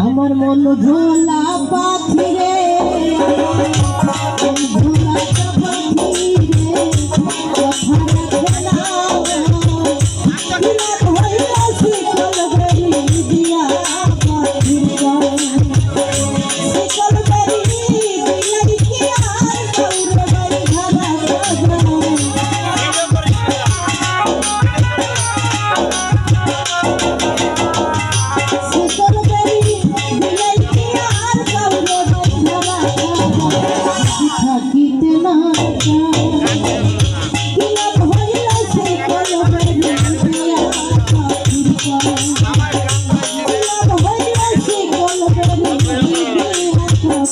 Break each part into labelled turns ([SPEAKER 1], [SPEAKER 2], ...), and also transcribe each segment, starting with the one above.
[SPEAKER 1] আমার মন ভোলা পাখি কথা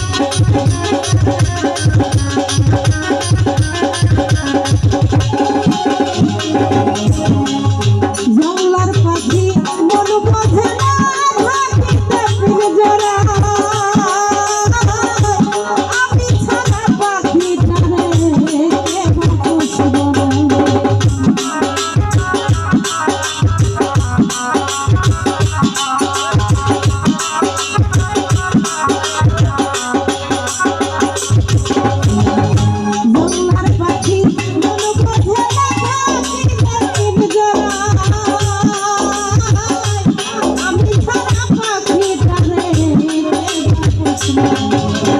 [SPEAKER 1] Boom. Thank you.